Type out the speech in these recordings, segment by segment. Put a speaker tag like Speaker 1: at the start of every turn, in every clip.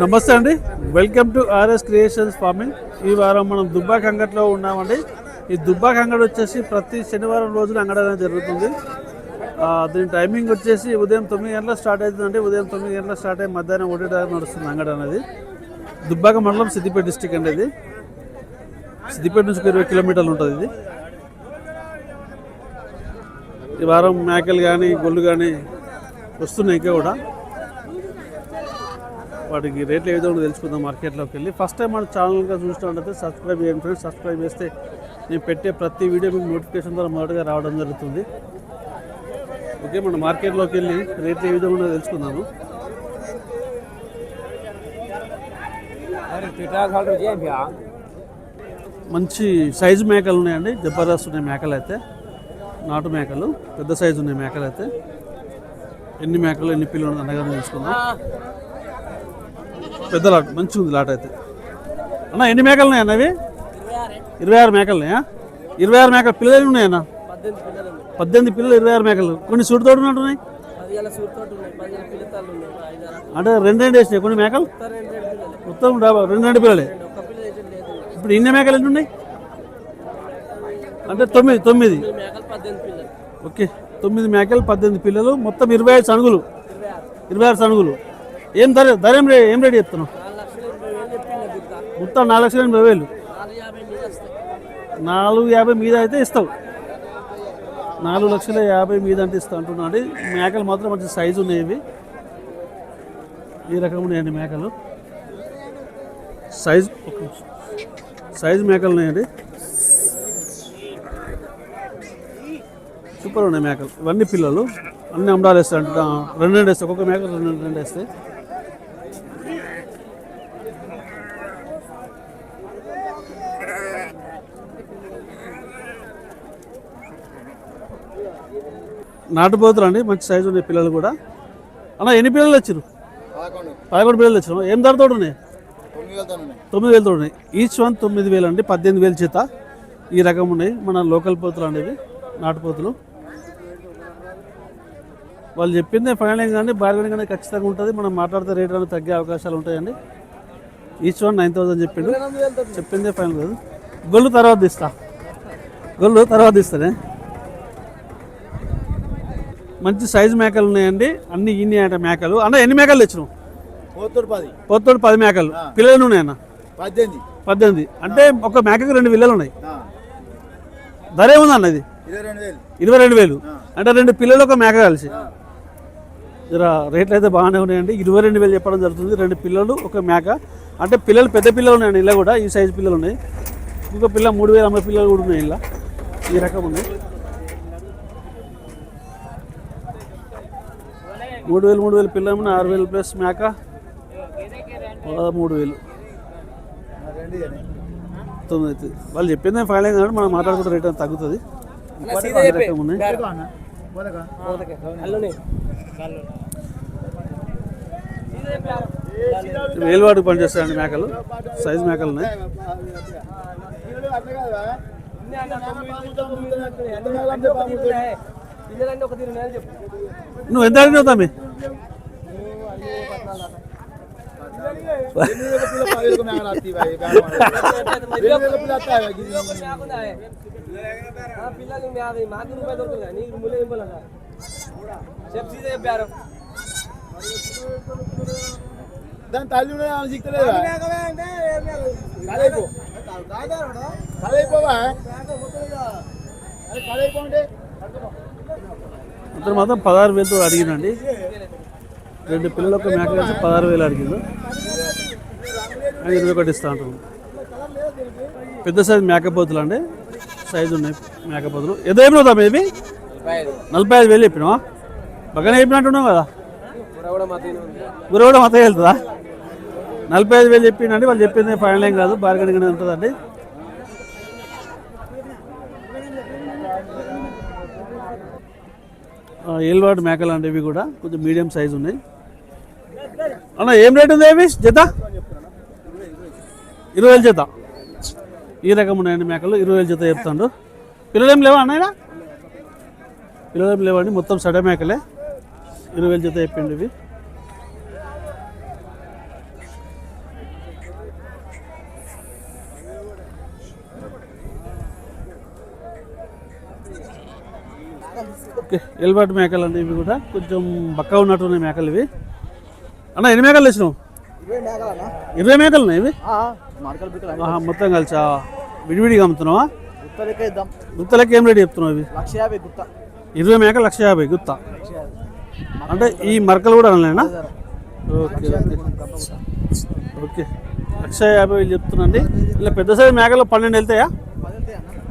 Speaker 1: నమస్తే అండి. Welcome to RS creations farming ఈ వారం మనం దుబ్బాక్ అంగట్లో ఉన్నామండి. ఈ దుబ్బాక్ అంగడి వచ్చేసి ప్రతి శనివారం రోజున అంగడి అనేది జరుగుతుంది దీని టైమింగ్ వచ్చేసి ఉదయం తొమ్మిది గంటల స్టార్ట్ అవుతుందండి. ఉదయం తొమ్మిది గంటల స్టార్ట్ అయ్యి మధ్యాహ్నం ఒకటి దాకా నడుస్తుంది అంగడి అనేది. దుబ్బాక మండలం సిద్దిపేట డిస్టిక్ అండి ఇది. సిద్దిపేట నుంచి ఇరవై కిలోమీటర్లు ఉంటుంది ఇది. ఈ వారం మేకలు కానీ గొల్లు కానీ వస్తున్నాయి ఇంకా కూడా. వాటికి రేట్లు ఏ విధంగా తెలుసుకుందాం మార్కెట్లోకి వెళ్ళి. ఫస్ట్ టైం మన ఛానల్గా చూసినట్లయితే సబ్స్క్రైబ్ చేయండి ఫ్రెండ్స్ సబ్స్క్రైబ్ చేస్తే నేను పెట్టే ప్రతి వీడియో మీకు నోటిఫికేషన్ ద్వారా మొదటగా రావడం జరుగుతుంది. ఓకే మన మార్కెట్లోకి వెళ్ళి రేట్లు ఏ విధంగా తెలుసుకుందాము. మంచి సైజు మేకలు ఉన్నాయండి. జబర్దస్త్ ఉన్నాయి మేకలు అయితే. నాటు మేకలు పెద్ద సైజు ఉన్నాయి మేకలు అయితే. ఎన్ని మేకలు ఎన్ని పిల్లలు ఉన్నాయి అనగానే తెలుసుకుందాం. పెద్ద లాట్ మంచిగా ఉంది లాట్ అయితే. అన్న ఎన్ని మేకలు ఉన్నాయి అన్నవి ఇరవై ఆరు మేకలు ఉన్నాయా? ఇరవై ఆరు మేకలు పిల్లలు ఉన్నాయన్న
Speaker 2: పద్దెనిమిది పిల్లలు
Speaker 1: పద్దెనిమిది పిల్లలు ఇరవై ఆరు మేకలు. కొన్ని సుడితోడు ఉన్నట్టున్నాయి
Speaker 2: ఉన్నాయి
Speaker 1: అంటే రెండు రెండు వేసినాయి కొన్ని మేకలు?
Speaker 2: మొత్తం రెండు రెండు
Speaker 1: రెండు పిల్లలే. ఇప్పుడు ఇన్ని మేకలు ఎన్ని ఉన్నాయి? అంటే తొమ్మిది తొమ్మిది. ఓకే తొమ్మిది మేకలు పద్దెనిమిది పిల్లలు. మొత్తం ఇరవై ఐదు సనుగులు
Speaker 2: ఇరవై ఆరు
Speaker 1: ఇరవై ఆరు సనుగులు ఏం ధర ధర ఏం రే ఏం చెప్తున్నావు? మొత్తం నాలుగు లక్షల ఎనభై వేలు.
Speaker 2: నాలుగు యాభై మీద
Speaker 1: అయితే ఇస్తావు. నాలుగు లక్షల యాభై మీద అంటే ఇస్తా అంటున్నాడు మేకలు మాత్రం మంచి సైజు ఉన్నాయి ఇవి. ఈ రకం ఉన్నాయండి మేకలు. సైజ్ సైజు మేకలు ఉన్నాయండి. సూపర్ ఉన్నాయి మేకలు. ఇవన్నీ పిల్లలు. అన్నీ అమ్మడాలు వేస్తాయి అంటే రెండు రెండు వేస్తాయి. ఒక్కొక్క మేకలు రెండు రెండు రెండు వేస్తాయి. నాటుపోతులు అండి మంచి సైజు ఉన్నాయి పిల్లలు కూడా. అన్న ఎన్ని పిల్లలు వచ్చారు
Speaker 3: పదకొండు.
Speaker 1: పిల్లలు వచ్చినావు ఏం ధరతో ఉన్నాయి?
Speaker 3: తొమ్మిది వేలతో ఉన్నాయి.
Speaker 1: ఈచ్ వన్ తొమ్మిది వేలు అండి పద్దెనిమిది వేలు చేత. ఈ రకం ఉన్నాయి మన లోకల్ పోతులు అండి ఇవి నాటుపోతులు వాళ్ళు చెప్పిందే ఫైనల్ కానీ బార్గెనింగ్ అనేది ఖచ్చితంగా ఉంటుంది. మనం మాట్లాడితే రేట్ అనేది తగ్గే అవకాశాలు ఉంటాయండి. ఈచ్ వన్ నైన్ థౌసండ్ చెప్పిండు. చెప్పిందే ఫైనల్ కాదు. గొల్లు తర్వాత ఇస్తా గొల్లు తర్వాత ఇస్తానే మంచి సైజు మేకలు ఉన్నాయండి. అన్ని ఇన్ని అంటే మేకలు. అన్న ఎన్ని మేకలు తెచ్చినావు?
Speaker 3: పోతుడు పది.
Speaker 1: పొత్తోడు పది మేకలు. పిల్లలు ఉన్నాయన్న?
Speaker 3: పద్దెనిమిది.
Speaker 1: పద్దెనిమిది. అంటే ఒక మేకకి రెండు పిల్లలు ఉన్నాయి. ధర ఏముంది ఇది?
Speaker 3: ఇరవై రెండు వేలు.
Speaker 1: అంటే రెండు పిల్లలు ఒక మేక కలిసి. జర రేట్లు అయితే బాగానే ఉన్నాయండి. ఇరవై రెండు వేలు చెప్పడం జరుగుతుంది. రెండు పిల్లలు ఒక మేక. అంటే పిల్లలు పెద్ద పిల్లలు ఉన్నాయండి. ఇలా కూడా ఈ సైజు పిల్లలు ఉన్నాయి. ఇంకో పిల్ల మూడు వేలు అమ్మాయి పిల్లలు కూడా ఉన్నాయి ఇలా ఈ రకం ఉంది. మూడు వేలు మూడు వేలు పిల్లలు ఉన్నాయి ఆరు వేలు ప్లస్ మేక మూడు వేలు. తొమ్మిది అవుతుంది వాళ్ళు చెప్పింది ఫైనల్ కాబట్టి మనం మాట్లాడుకుంటే రేట్ తగ్గుతుంది వేలువాడికి పనిచేస్తాయండి మేకలు సైజు మేకలు ఉన్నాయి నువ్వు ఎంత అడిగినావు తమ్మి
Speaker 3: దాని తల్లి చిక్కలేదా? కలయిపో. కలయిపోవా? అరే
Speaker 1: అతను మాత్రం పదహారు వేలతో అడిగిందండి రెండు పిల్లలు ఒక మేక కలిసి పదహారు వేలు అడిగిండు. అది ఇరవై ఒకటి ఇస్తా ఉంటాం పెద్ద సైజు మేకపోతులు అండి. సైజు ఉన్నాయి మేకపోతులు. ఏదేమో తమ్మి ఇవి నలభై ఐదు వేలు చెప్పినావా? బాగానే చెప్పినట్టున్నావు కదా?
Speaker 2: కూడా
Speaker 1: కూడా మత వెళ్తుందా నలభై ఐదు వేలు చెప్పిండండి వాళ్ళు చెప్పింది ఫైనల్ ఏం కాదు. బార్గెనింగ్ అనేది ఉంటుందండి. ఏల్వాడు మేకలు అంటే కూడా కొంచెం మీడియం సైజ్ ఉన్నాయి. అన్న ఏం రేట్ ఉంది ఏవి జత? ఇరవై వేలు జత. ఈ రకం ఉన్నాయండి మేకలు ఇరవై వేలు జత చెప్తాడు పిల్లలు ఏం లేవా అన్నయ్య పిల్లలు ఏం లేవండి మొత్తం సడ మేకలే. ఇరవై వేలు జత చెప్పిండి ఇవి. ఓకే ఎల్బాట్ మేకలు అండి ఇవి కూడా. కొంచెం బక్క ఉన్నట్టున్నాయి మేకలు ఇవి. అన్న ఎన్ని మేకలు తెచ్చినావు? ఇరవై మేకలు ఉన్నాయి ఇవి? మొత్తం కలిసా? విడివిడిగా అమ్ముతున్నావా? గుత్తలకి ఏం రేటు చెప్తున్నావు ఇవి? ఇరవై మేకలు లక్ష యాభై గుత్త. అంటే ఈ మరకలు కూడా అనలేనా? Okay okay. లక్ష యాభై వేలు చెప్తున్నాండి ఇలా పెద్ద సైజు మేకలు పన్నెండు వెళ్తాయా?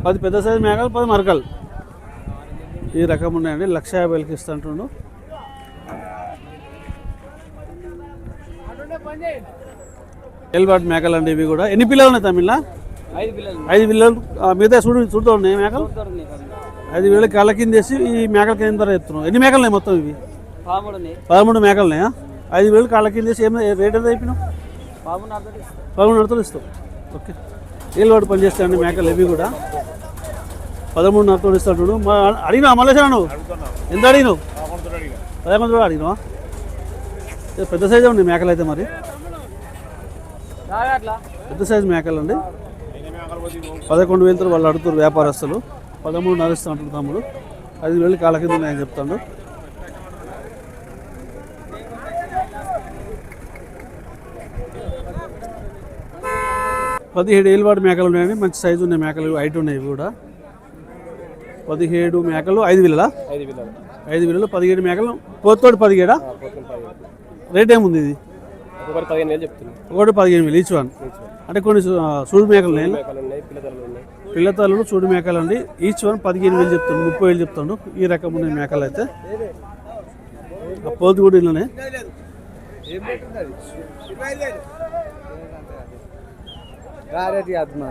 Speaker 1: పది పెద్ద సైజు మేకలు పది మరకలు. ఈ రకం ఉన్నాయండి. లక్ష యాభై వేలకి ఇస్తుంటుండు ఎల్బాట్ మేకలు అండి ఇవి కూడా. ఎన్ని పిల్లలు ఉన్నాయి తమిళ
Speaker 2: ఐదు పిల్లలు.
Speaker 1: మిగతా చూడు చూడుతూ ఉన్నాయి మేకలు? ఐదు వేలు కాళ్ళ కింద వేసి ఈ మేకల కింద ధర చెప్తున్నాం ఎన్ని మేకలు ఉన్నాయి మొత్తం ఇవి? పదమూడు మేకలు ఉన్నాయా? ఐదు వేలు కాళ్ళ కింద వేసి ఏం రేట్ ఎంత అయిపోయినావు
Speaker 2: నాతో
Speaker 1: పదమూడు నడతలు ఇస్తాం ఓకే. ఏళ్ళు వాడు పనిచేస్తాయండి మేకలు ఇవి కూడా. పదమూడు నడతలు ఇస్తాడు మా అడిగినా మళ్ళీ నువ్వు ఎంత అడిగినావు? పదకొండు కూడా అడిగినావా? పెద్ద సైజు ఉంది మేకలు అయితే మరి. పెద్ద సైజు మేకలు అండి. పదకొండు వేలతో వాళ్ళు అడుగుతారు వ్యాపారస్తులు. పదమూడు నడుస్తూ అంటారు తమ్ముడు. ఐదు వేలు కాళ్ళ కింద ఉన్నాయని చెప్తాడు. పదిహేడు ఏళ్ళు వాడి మేకలు ఉన్నాయండి మంచి సైజు ఉన్నాయి మేకలు హైట్ ఉన్నాయి కూడా. పదిహేడు మేకలు ఐదు వేలలా?
Speaker 2: ఐదు పిల్లలు
Speaker 1: ఐదు వేలు పదిహేడు మేకలు పోతోటి పదిహేడా? రేట్ ఏముంది ఇది?
Speaker 2: ఒకటి పదిహేను వేలు చెప్తున్నాను
Speaker 1: ఒకటి పదిహేను వేలు ఈచ్ వన్? అంటే కొన్ని సూడు మేకలు ఉన్నాయి?
Speaker 2: మేకలు ఉన్నాయి పిల్లలు ఉన్నాయి.
Speaker 1: పిల్ల తల్లులు చూడు మేకలు అండి. ఈచ్ వన్ పదిహేను వేలు చెప్తాడు ముప్పై వేలు చెప్తాడు. ఈ రకం ఉన్నాయి మేకలు అయితే. ఆ పోతు కూడా ఇళ్ళనే
Speaker 3: గారెటి ఆత్మ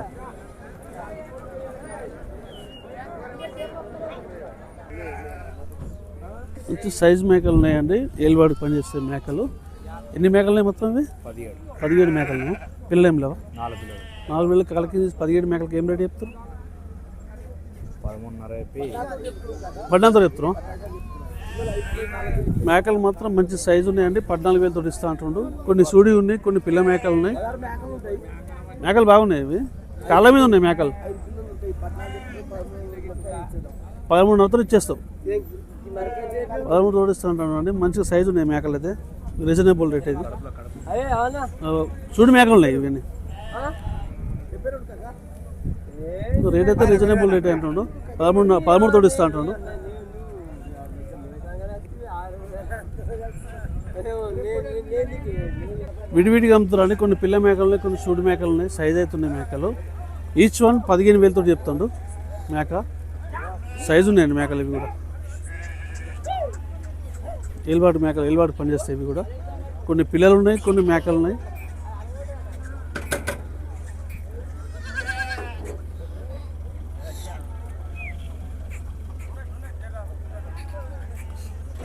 Speaker 1: మంచి సైజ్ మేకలు ఉన్నాయండి. ఏలువాడికి పనిచేసే మేకలు. ఎన్ని మేకలు ఉన్నాయి మొత్తం ఇవి?
Speaker 2: పదిహేడు.
Speaker 1: పదిహేడు మేకలు పిల్లలు ఏం లేవా?
Speaker 2: నాలుగు పిల్లలు.
Speaker 1: నాలుగు వేలు కలకి పదిహేడు మేకలకి ఏం రేట్ చెప్తారు?
Speaker 2: పదమూడున్నర
Speaker 1: పద్నాలుగుతో చెప్తున్నాం మేకలు మాత్రం మంచి సైజు ఉన్నాయండి. పద్నాలుగు వేలతో ఇస్తా అంటుండు. కొన్ని సూడి ఉన్నాయి కొన్ని పిల్ల మేకలు ఉన్నాయి. మేకలు బాగున్నాయి ఇవి. కాళ్ళ మీద ఉన్నాయి మేకలు. పదమూడు నవ్వుతో ఇచ్చేస్తాం. పదమూడు తోడు ఇస్తా అంటాను అండి. మంచి సైజు ఉన్నాయి మేకలు అయితే. రీజనబుల్ రేట్ ఇది. ఆ, సూడి మేకలు ఉన్నాయి ఇవన్నీ. రేట్ అయితే రీజనబుల్ రేట్ అంటుండు పదమూడు పదమూడు తోడు ఇస్తా అంటుండు విడివిడిగా అమ్ముతారండి కొన్ని పిల్ల మేకలు ఉన్నాయి కొన్ని సూడి మేకలు ఉన్నాయి. సైజ్ అవుతున్నాయి మేకలు. ఈచ్ వన్ పదిహేను వేలతో చెప్తాడు మేక. సైజు ఉన్నాయండి మేకలు ఇవి కూడా. ఏలుబాటు మేకలు ఏలుబాటు పనిచేస్తాయి ఇవి కూడా. కొన్ని పిల్లలు ఉన్నాయి కొన్ని మేకలు ఉన్నాయి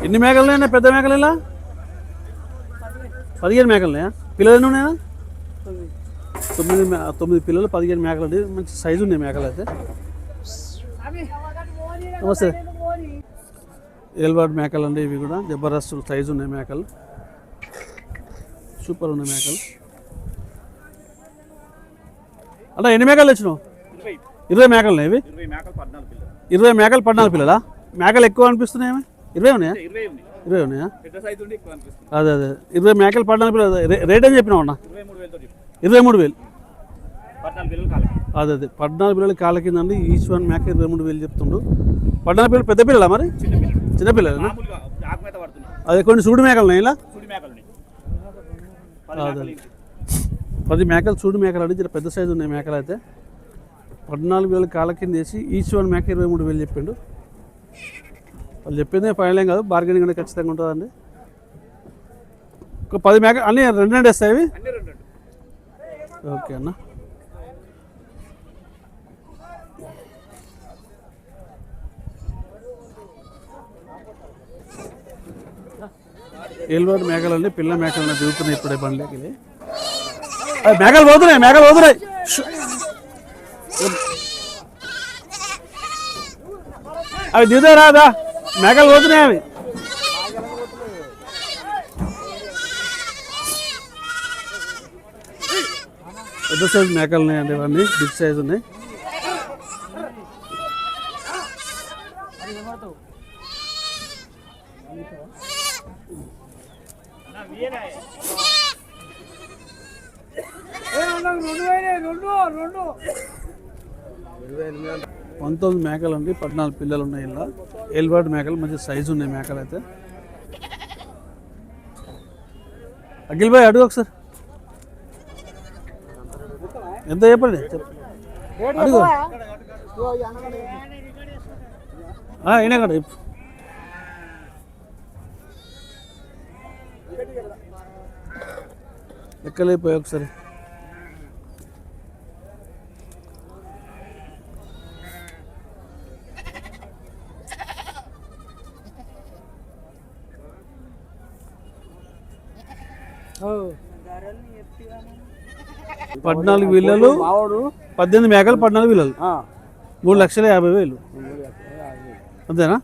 Speaker 1: ఎన్ని మేకలు ఉన్నాయన్నా పెద్ద మేకలు ఇలా? పదిహేను మేకలు ఉన్నాయా పిల్లలు ఎన్ని ఉన్నాయా తొమ్మిది తొమ్మిది పిల్లలు పదిహేను మేకలు. అండి మంచి సైజు ఉన్నాయి మేకలు అయితే. నమస్తే. ఏల్బాడ్ మేకలు అండి ఇవి కూడా. జబర్దస్త్ సైజు ఉన్నాయి మేకలు. సూపర్ ఉన్నాయి మేకలు. అంటే ఎన్ని మేకలు తెచ్చినావు? ఇరవై. మేకలు ఉన్నాయి ఇవి?
Speaker 2: ఇరవై మేకలు పద్నాలుగు పిల్లలు.
Speaker 1: మేకలు ఎక్కువ అనిపిస్తున్నాయి ఇరవై ఉన్నాయా?
Speaker 2: ఇరవై ఉన్నాయి.
Speaker 1: అదే అదే. ఇరవై మేకలు పద్నాలుగు పిల్లలు. రేట్ ఏం చెప్పినావు అన్న?
Speaker 2: ఇరవై మూడు
Speaker 1: వేలు. అదే అదే. పద్నాలుగు పిల్లలు కాళ్ళ కింద అండి. ఈచ్ వన్ మేక ఇరవై మూడు వేలు చెప్తుండు. పద్నాలుగు పిల్లలు పెద్ద పిల్లలా మరి?
Speaker 2: చిన్న పిల్లలు
Speaker 1: చిన్న పిల్లలేనా
Speaker 2: మామూలుగా ఆకు మీద పడుతున్నాయి.
Speaker 1: అదే కొన్ని సూడి మేకలు ఉన్నాయి ఇలా
Speaker 2: పది. మేకలు.
Speaker 1: పది మేకలు జర పెద్ద సైజు ఉన్నాయి మేకలు అయితే పద్నాలుగు వేలు కాళ్ళ కింద వేసి ఈచ్ వన్ మేక ఇరవై మూడు వేలు చెప్పిండు. వాళ్ళు చెప్పిందే ఫైనల్ ఏం కాదు బార్గెనింగ్ అనేది ఖచ్చితంగా ఉంటుందండి. ఒక పది మేక అన్నీ రెండు రెండు వేస్తాయి ఓకే అన్న. ఏలువాడు మేకలండి పిల్ల మేకలు దిగుతున్నాయి ఇప్పుడే బండ్లోకి అవి మేకలు పోతున్నాయి మేకలు పోతున్నాయి. అవి దిగుతాయి రాదా మేకలు పోతున్నాయి అవి. పెద్ద సైజు మేకలు ఉన్నాయండి ఇవన్నీ బిగ్ సైజ్ ఉన్నాయి. పంతొమ్మిది మేకలు అండి పద్నాలుగు పిల్లలు ఉన్నాయి ఇలా ఎల్బాట్ మేకలు మంచి సైజు ఉన్నాయి మేకలు అయితే. అఖిల్ భాయ్ అడుగు ఒకసారి. ఎంత చెప్పండి? అడుగు. అయినా కదా చెప్పు. ఒకసారి. పద్నాలుగు
Speaker 3: మావాడు
Speaker 1: పద్దెనిమిది మేకలు పద్నాలుగు విల్లలు మూడు లక్షల యాభై వేలు. అంతేనా?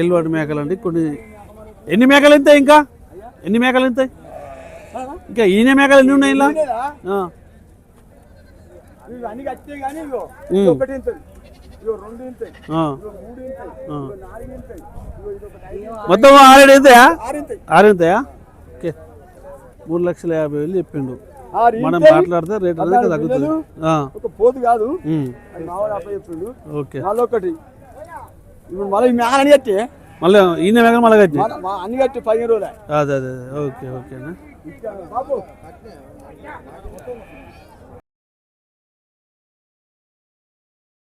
Speaker 1: ఏలువాటి మేకలు అండి కొన్ని. ఎన్ని మేకలు ఎంత ఇంకా? ఎన్ని మేకలు ఎంత ఇంకా ఈయన మేకలు ఎన్ని ఉన్నాయి ఇలా?
Speaker 3: ఐదు
Speaker 1: మొత్తం ఆరేడు ఎంతయా
Speaker 3: ఆరు ఇంతది
Speaker 1: ఆరు ఎంతయా ఓకే మూడు లక్షల యాభై వేలు చెప్పిండు. మనం. మాట్లాడితే రేట్ అనేది తగ్గుతుంది.
Speaker 3: ఒక పోతు కాదు. చెప్పిండు.
Speaker 1: ఓకే.
Speaker 3: ఒకటి ఇప్పుడు మళ్ళీ అన్ని కట్టి.
Speaker 1: మళ్ళీ ఈయన మేకలు మళ్ళీ కట్టి.
Speaker 3: అన్ని కట్టి పదిహేను రోజులు.
Speaker 1: అదే అదే. ఓకే
Speaker 3: బాబు.